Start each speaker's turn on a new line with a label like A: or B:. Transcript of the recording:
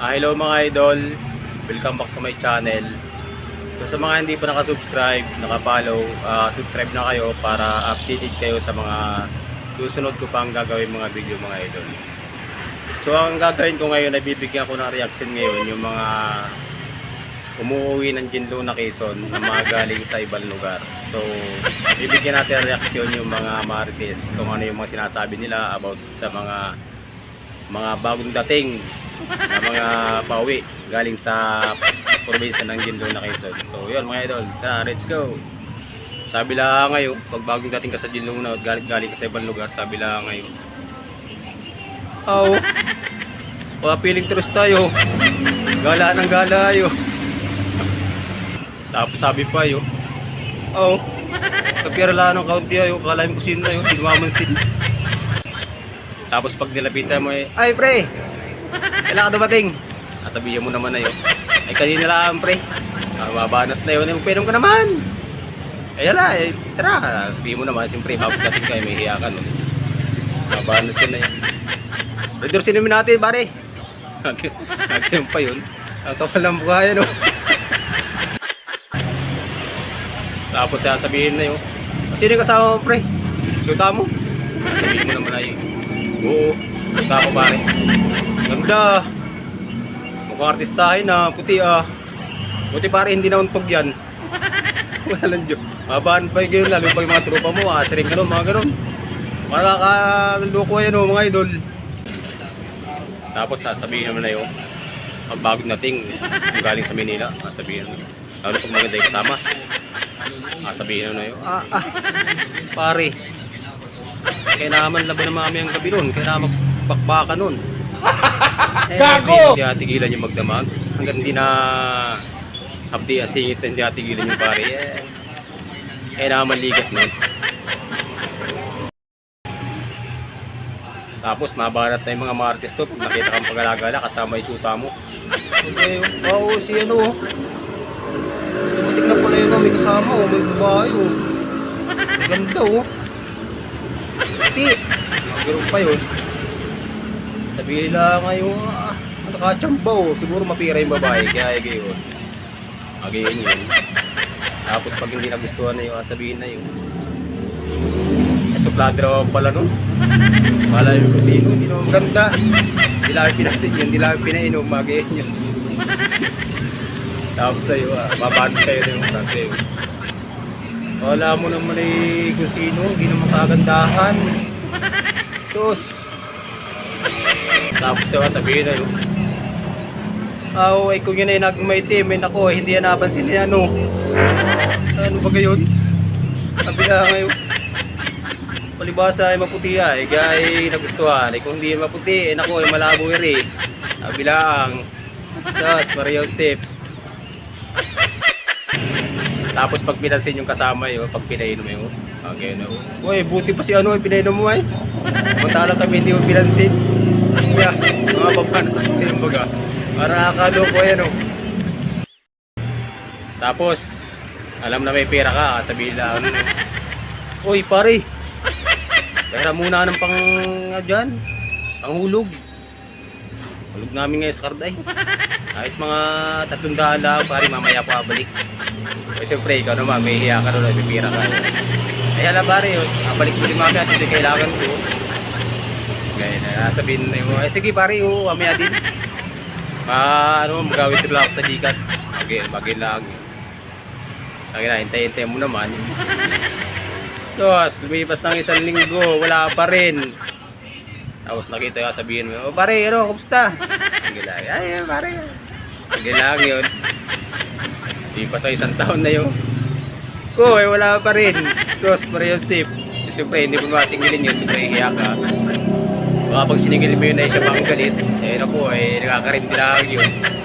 A: Ah, hello mga idol, welcome back to my channel. So sa mga hindi pa nakasubscribe, nakapollow, ah, subscribe na kayo para updated kayo sa mga susunod ko pang gagawin mga video mga idol. So ang gagawin ko ngayon, nabibigyan ko ng reaction ngayon yung mga umuwi ng Jinlo na Quezon na mga galing sa ibang lugar. So bibigyan natin ng reaction yung mga marites kung ano yung mga sinasabi nila about sa mga mga bagong dating na mga pauwi galing sa probinsya ng Jinlo na Quezon. So yun mga idol, tara let's go! Sabi lang ngayon, pag bagong dating ka sa Jinlo na at galing, galing ka sa ibang lugar, sabi lang ngayon. Oh, wala piling tulos tayo. Gala ng gala ayo. Tapos sabi pa yo. Oh, kapira lang ng kaunti ayo, kala mo sino yun, sinumaman sila. Tapos pag nilapitan mo eh, ay pre, kailan ka dumating? Sabihin mo naman na yun. Ay kanina lang pre. Mabanat na yun. Eh, Pwede ka naman. Ay ala, eh, tara. Sabihin mo naman, siyempre, mapagating ka, may hiya ka nun. Mabanat yun na yun. Redor sino natin, pare? Nagsiyan pa yun. Ang kapal ng mukha yan, oh. Tapos sasabihin na yun, sino yung kasama pre? Luta mo? Sabihin mo naman na yun. Oo, luta ko, pare. Ganda. Mukhang artistahin na, puti ah. Buti pare hindi na untog yan. Wala lang Diyo. Mabaan pa yung ganun, lalo pa yung mga tropa mo, asiring ka nun, mga ganun. Makakaloko yan o, mga idol. Tapos sasabihin naman na yun, pag bagong nating galing sa Manila, sasabihin naman. Lalo pag maganda yung kasama. Sasabihin naman na yun, ah, ah, pare. Kailangan laban ng mami ang gabi nun, kailangan magbakbaka nun. Eh,
B: Gago!
A: Hindi atigilan yung magdamag. Hanggang hindi na abdi asingit hindi atigilan yung pare. Eh, kailangan maligat nun. Tapos mabarat na yung mga martes to. Pag nakita kang paggalagala kasama yung tuta mo. Okay, oo si ano. oh. Tumatik na pala yun, oh, may kasama oh, may babae oh. Ganda oh. Pati. Magkaroon pa yun. Sabihin lang ngayon, ah, nakachamba oh. Siguro mapira yung babae, kaya gayon. Agayin yun. Tapos pag hindi nagustuhan na yun, ah, sabihin na yun. Eh, suplado raw pala nun. Wala yung kung sino, hindi naman maganda. Hindi lang pinasin yun, hindi lang pinainom, magayin yun. Tapos sa'yo, ah, mabago sa'yo na yung frate. Wala mo naman eh kung sino, hindi naman kagandahan. Sus. Tapos siya sabihin na yun. Ah, oh, ay kung yun ay nagmaitim, ay nako, hindi yan napansin niya, ano. Ano ba gayon? Sabi na ngayon. Palibasa ay maputi ah, eh, ay nagustuhan. Eh, kung hindi maputi, eh, nako, ay malabo rin eh. Sabi lang. Diyos, Maria Joseph. Tapos pag pinansin yung kasama yun, pag pinainom yun, okay na. Uy, buti pa si ano, pinainom mo ay. Mantala kami hindi mo pinansin. Yeah, mga na yung baga. Para nakakalo ko yan oh. Tapos, alam na may pera ka, sabihin lang, Uy pare, pera muna ng pang, uh, dyan, panghulog. Hulog namin ngayon sa karday. Kahit mga tatlong daan lang, pare, mamaya pa balik. Eh, siyempre, ikaw naman, may hiya ka doon, may pira ka. Ay, alam pare, yun, balik mo rin mamaya, kasi kailangan ko. Kaya na, sabihin na mo, eh sige pare, oh, mamaya din. Ah, ano, magawin sila ako sa Gcash. Okay, bagay lang. Lagi na, hintay-hintay mo naman. Tapos, lumipas ng isang linggo, wala pa rin. Tapos nakita ka sabihin mo, oh, pare, ano, kumusta? Sige lang, ay, pare. Sige lang yun. Lipas sa isang taon na yun. Ko, eh, wala pa rin. Sos, pare Yosef. Siyempre, hindi mo masingilin yun. Siyempre, hiya ka. Baka pag siningil mo yun ay siya pang galit, eh naku, eh nakakarin lang yun.